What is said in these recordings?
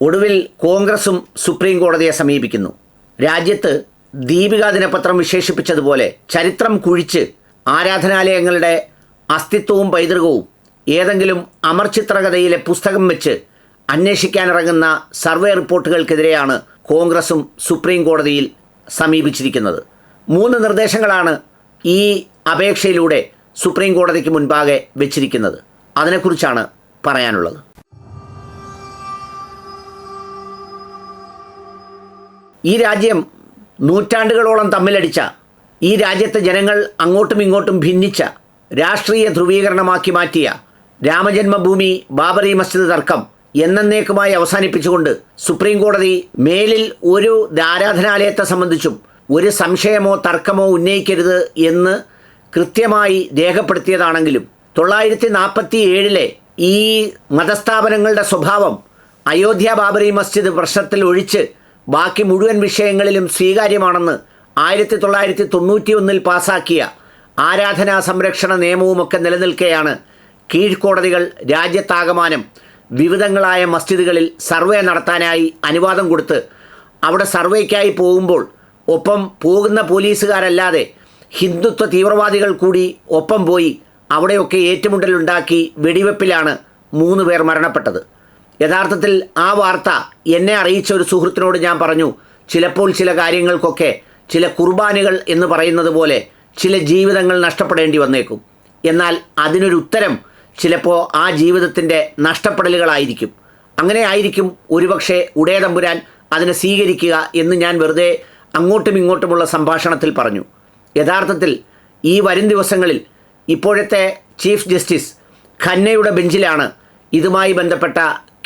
ഒടുവിൽ കോൺഗ്രസും സുപ്രീം കോടതിയെ സമീപിക്കുന്നു. രാജ്യത്ത് ദീപിക ദിനപത്രം വിശേഷിപ്പിച്ചതുപോലെ ചരിത്രം കുഴിച്ച് ആരാധനാലയങ്ങളുടെ അസ്തിത്വവും പൈതൃകവും ഏതെങ്കിലും അമർചിത്രകഥയിലെ പുസ്തകം വെച്ച് അന്വേഷിക്കാനിറങ്ങുന്ന സർവേ റിപ്പോർട്ടുകൾക്കെതിരെയാണ് കോൺഗ്രസും സുപ്രീം കോടതിയിൽ സമീപിച്ചിരിക്കുന്നത്. മൂന്ന് നിർദ്ദേശങ്ങളാണ് ഈ അപേക്ഷയിലൂടെ സുപ്രീം കോടതിക്ക് മുൻപാകെ വെച്ചിരിക്കുന്നത്. അതിനെക്കുറിച്ചാണ് പറയാനുള്ളത്. ഈ രാജ്യം നൂറ്റാണ്ടുകളോളം തമ്മിലടിച്ച ഈ രാജ്യത്തെ ജനങ്ങൾ അങ്ങോട്ടും ഇങ്ങോട്ടും ഭിന്നിച്ച രാഷ്ട്രീയ ധ്രുവീകരണമാക്കി മാറ്റിയ രാമജന്മഭൂമി ബാബറി മസ്ജിദ് തർക്കം എന്നേക്കുമായി അവസാനിപ്പിച്ചുകൊണ്ട് സുപ്രീം കോടതി മേലിൽ ഒരു ആരാധനാലയത്തെ സംബന്ധിച്ചും ഒരു സംശയമോ തർക്കമോ ഉന്നയിക്കരുത് എന്ന് കൃത്യമായി രേഖപ്പെടുത്തിയതാണെങ്കിലും തൊള്ളായിരത്തി നാൽപ്പത്തി ഏഴിലെ ഈ മതസ്ഥാപനങ്ങളുടെ സ്വഭാവം അയോധ്യ ബാബറി മസ്ജിദ് പ്രശ്നത്തിൽ ഒഴിച്ച് ബാക്കി മുഴുവൻ വിഷയങ്ങളിലും സ്വീകാര്യമാണെന്ന് ആയിരത്തി തൊള്ളായിരത്തി തൊണ്ണൂറ്റിയൊന്നിൽ പാസാക്കിയ ആരാധനാ സംരക്ഷണ നിയമവുമൊക്കെ നിലനിൽക്കെയാണ് കീഴ്ക്കോടതികൾ രാജ്യത്താകമാനം വിവിധങ്ങളായ മസ്ജിദുകളിൽ സർവേ നടത്താനായി അനുവാദം കൊടുത്ത് അവിടെ സർവേക്കായി പോകുമ്പോൾ ഒപ്പം പോകുന്ന പോലീസുകാരല്ലാതെ ഹിന്ദുത്വ തീവ്രവാദികൾ കൂടി ഒപ്പം പോയി അവിടെയൊക്കെ ഏറ്റുമുട്ടലുണ്ടാക്കി വെടിവെപ്പിലാണ് മൂന്ന് പേർ മരണപ്പെട്ടത്. യഥാർത്ഥത്തിൽ ആ വാർത്ത എന്നെ അറിയിച്ച ഒരു സുഹൃത്തിനോട് ഞാൻ പറഞ്ഞു ചിലപ്പോൾ ചില കാര്യങ്ങൾക്കൊക്കെ ചില കുർബാനകൾ എന്ന് പറയുന്നത് പോലെ ചില ജീവിതങ്ങൾ നഷ്ടപ്പെടേണ്ടി വന്നേക്കും. എന്നാൽ അതിനൊരു ഉത്തരം ചിലപ്പോൾ ആ ജീവിതത്തിന്റെ നഷ്ടപ്പെടലുകളായിരിക്കും. അങ്ങനെ ആയിരിക്കും ഒരുപക്ഷെ ഉടയതമ്പുരാൻ അതിനെ സ്വീകരിക്കുക എന്ന് ഞാൻ വെറുതെ അങ്ങോട്ടും ഇങ്ങോട്ടുമുള്ള സംഭാഷണത്തിൽ പറഞ്ഞു. യഥാർത്ഥത്തിൽ ഈ വരും ദിവസങ്ങളിൽ ഇപ്പോഴത്തെ ചീഫ് ജസ്റ്റിസ് ഖന്നയുടെ ബെഞ്ചിലാണ് ഇതുമായി ബന്ധപ്പെട്ട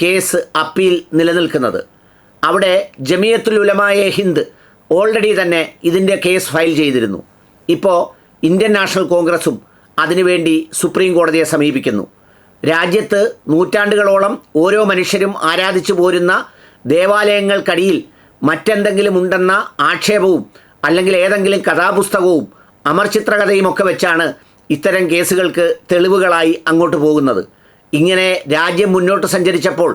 കേസ് അപ്പീൽ നിലനിൽക്കുന്നത്. അവിടെ ജമിയത്തുൽ ഉലമായ ഹിന്ദ് ഓൾറെഡി തന്നെ ഇതിന്റെ കേസ് ഫയൽ ചെയ്തിരുന്നു. ഇപ്പോൾ ഇന്ത്യൻ നാഷണൽ കോൺഗ്രസും അതിനുവേണ്ടി സുപ്രീം കോടതിയെ സമീപിക്കുന്നു. രാജ്യത്ത് നൂറ്റാണ്ടുകളോളം ഓരോ മനുഷ്യരും ആരാധിച്ചു പോരുന്ന ദേവാലയങ്ങൾക്കടിയിൽ മറ്റെന്തെങ്കിലും ഉണ്ടെന്ന ആക്ഷേപവും അല്ലെങ്കിൽ ഏതെങ്കിലും കഥാപുസ്തകവും അമർചിത്രകഥയും ഒക്കെ വെച്ചാണ് ഇത്തരം കേസുകൾക്ക് തെളിവുകളായി അങ്ങോട്ട് പോകുന്നത്. ഇങ്ങനെ രാജ്യം മുന്നോട്ട് സഞ്ചരിച്ചപ്പോൾ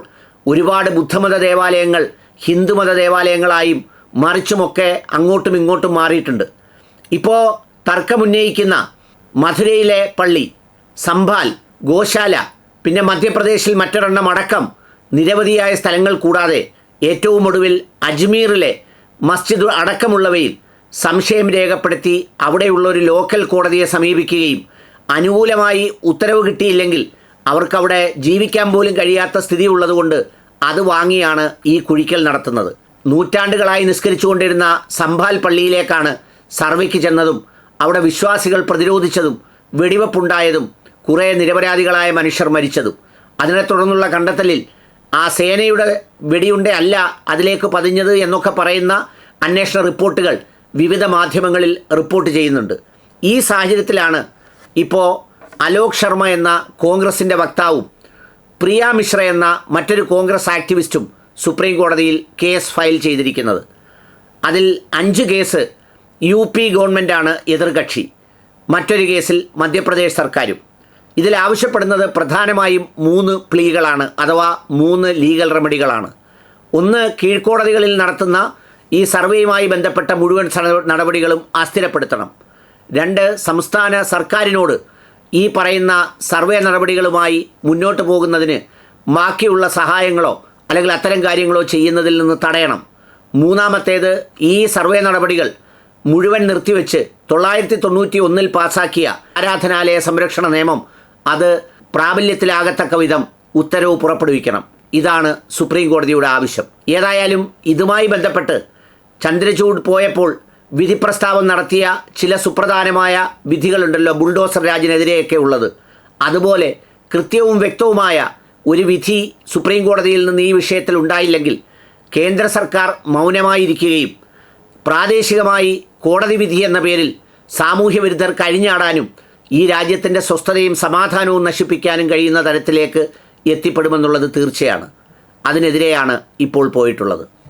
ഒരുപാട് ബുദ്ധമത ദേവാലയങ്ങൾ ഹിന്ദുമത ദേവാലയങ്ങളായും മറിച്ചുമൊക്കെ അങ്ങോട്ടും ഇങ്ങോട്ടും മാറിയിട്ടുണ്ട്. ഇപ്പോൾ തർക്കമുന്നയിക്കുന്ന മധുരയിലെ പള്ളി സംഭാൽ ഗോശാല പിന്നെ മധ്യപ്രദേശിൽ മറ്റൊരെണ്ണം അടക്കം നിരവധിയായ സ്ഥലങ്ങൾ കൂടാതെ ഏറ്റവും ഒടുവിൽ അജ്മീറിലെ മസ്ജിദ് അടക്കമുള്ളവയിൽ സംശയം രേഖപ്പെടുത്തി അവിടെയുള്ള ഒരു ലോക്കൽ കോടതിയെ സമീപിക്കുകയും അനുകൂലമായി ഉത്തരവ് കിട്ടിയില്ലെങ്കിൽ അവർക്കവിടെ ജീവിക്കാൻ പോലും കഴിയാത്ത സ്ഥിതി ഉള്ളതുകൊണ്ട് അത് വാങ്ങിയാണ് ഈ കുഴിക്കൽ നടത്തുന്നത്. നൂറ്റാണ്ടുകളായി നിസ്കരിച്ചുകൊണ്ടിരുന്ന സംഭാൽ പള്ളിയിലേക്കാണ് സർവേക്ക് ചെന്നതും അവിടെ വിശ്വാസികൾ പ്രതിരോധിച്ചതും വെടിവെപ്പുണ്ടായതും കുറേ നിരപരാധികളായ മനുഷ്യർ മരിച്ചതും. അതിനെ തുടർന്നുള്ള കണ്ടെത്തലിൽ ആ സേനയുടെ വെടിയുണ്ട അല്ല അതിലേക്ക് പതിഞ്ഞത് എന്നൊക്കെ പറയുന്ന അന്വേഷണ റിപ്പോർട്ടുകൾ വിവിധ മാധ്യമങ്ങളിൽ റിപ്പോർട്ട് ചെയ്യുന്നുണ്ട്. ഈ സാഹചര്യത്തിലാണ് ഇപ്പോൾ അലോക് ശർമ്മ എന്ന കോൺഗ്രസിന്റെ വക്താവും പ്രിയ മിശ്ര എന്ന മറ്റൊരു കോൺഗ്രസ് ആക്ടിവിസ്റ്റും സുപ്രീം കോടതിയിൽ കേസ് ഫയൽ ചെയ്തിരിക്കുന്നത്. അതിൽ അഞ്ച് കേസ് യു പി ഗവൺമെന്റാണ് എതിർകക്ഷി മറ്റൊരു കേസിൽ മധ്യപ്രദേശ് സർക്കാരും. ഇതിൽ ആവശ്യപ്പെടുന്നത് പ്രധാനമായും മൂന്ന് പ്ലീകളാണ് അഥവാ മൂന്ന് ലീഗൽ റെമഡികളാണ്. ഒന്ന് കീഴ്ക്കോടതികളിൽ നടത്തുന്ന ഈ സർവേയുമായി ബന്ധപ്പെട്ട മുഴുവൻ നടപടികളും അസ്ഥിരപ്പെടുത്തണം. രണ്ട് സംസ്ഥാന സർക്കാരിനോട് ഈ പറയുന്ന സർവേ നടപടികളുമായി മുന്നോട്ട് പോകുന്നതിന് ബാക്കിയുള്ള സഹായങ്ങളോ അല്ലെങ്കിൽ അത്തരം കാര്യങ്ങളോ ചെയ്യുന്നതിൽ നിന്ന് തടയണം. മൂന്നാമത്തേത് ഈ സർവേ നടപടികൾ മുഴുവൻ നിർത്തിവെച്ച് തൊള്ളായിരത്തി തൊണ്ണൂറ്റി ഒന്നിൽ പാസാക്കിയ ആരാധനാലയ സംരക്ഷണ നിയമം അത് പ്രാബല്യത്തിലാകത്തക്ക വിധം ഉത്തരവ് പുറപ്പെടുവിക്കണം. ഇതാണ് സുപ്രീം കോടതിയുടെ ആവശ്യം. ഏതായാലും ഇതുമായി ബന്ധപ്പെട്ട് ചന്ദ്രചൂഡ് പോയപ്പോൾ വിധി പ്രസ്താവം നടത്തിയ ചില സുപ്രധാനമായ വിധികളുണ്ടല്ലോ ബുൾഡോസർ രാജിനെതിരെയൊക്കെ ഉള്ളത്. അതുപോലെ കൃത്യവും വ്യക്തവുമായ ഒരു വിധി സുപ്രീം കോടതിയിൽ നിന്ന് ഈ വിഷയത്തിൽ ഉണ്ടായില്ലെങ്കിൽ കേന്ദ്ര സർക്കാർ മൗനമായിരിക്കുകയും പ്രാദേശികമായി കോടതി വിധി എന്ന പേരിൽ സാമൂഹ്യ വിരുദ്ധർ കഴിഞ്ഞാടാനും ഈ രാജ്യത്തിന്റെ സ്വസ്ഥതയും സമാധാനവും നശിപ്പിക്കാനും കഴിയുന്ന തരത്തിലേക്ക് എത്തിപ്പെടുമെന്നുള്ളത് തീർച്ചയാണ്. അതിനെതിരെയാണ് ഇപ്പോൾ പോയിട്ടുള്ളത്.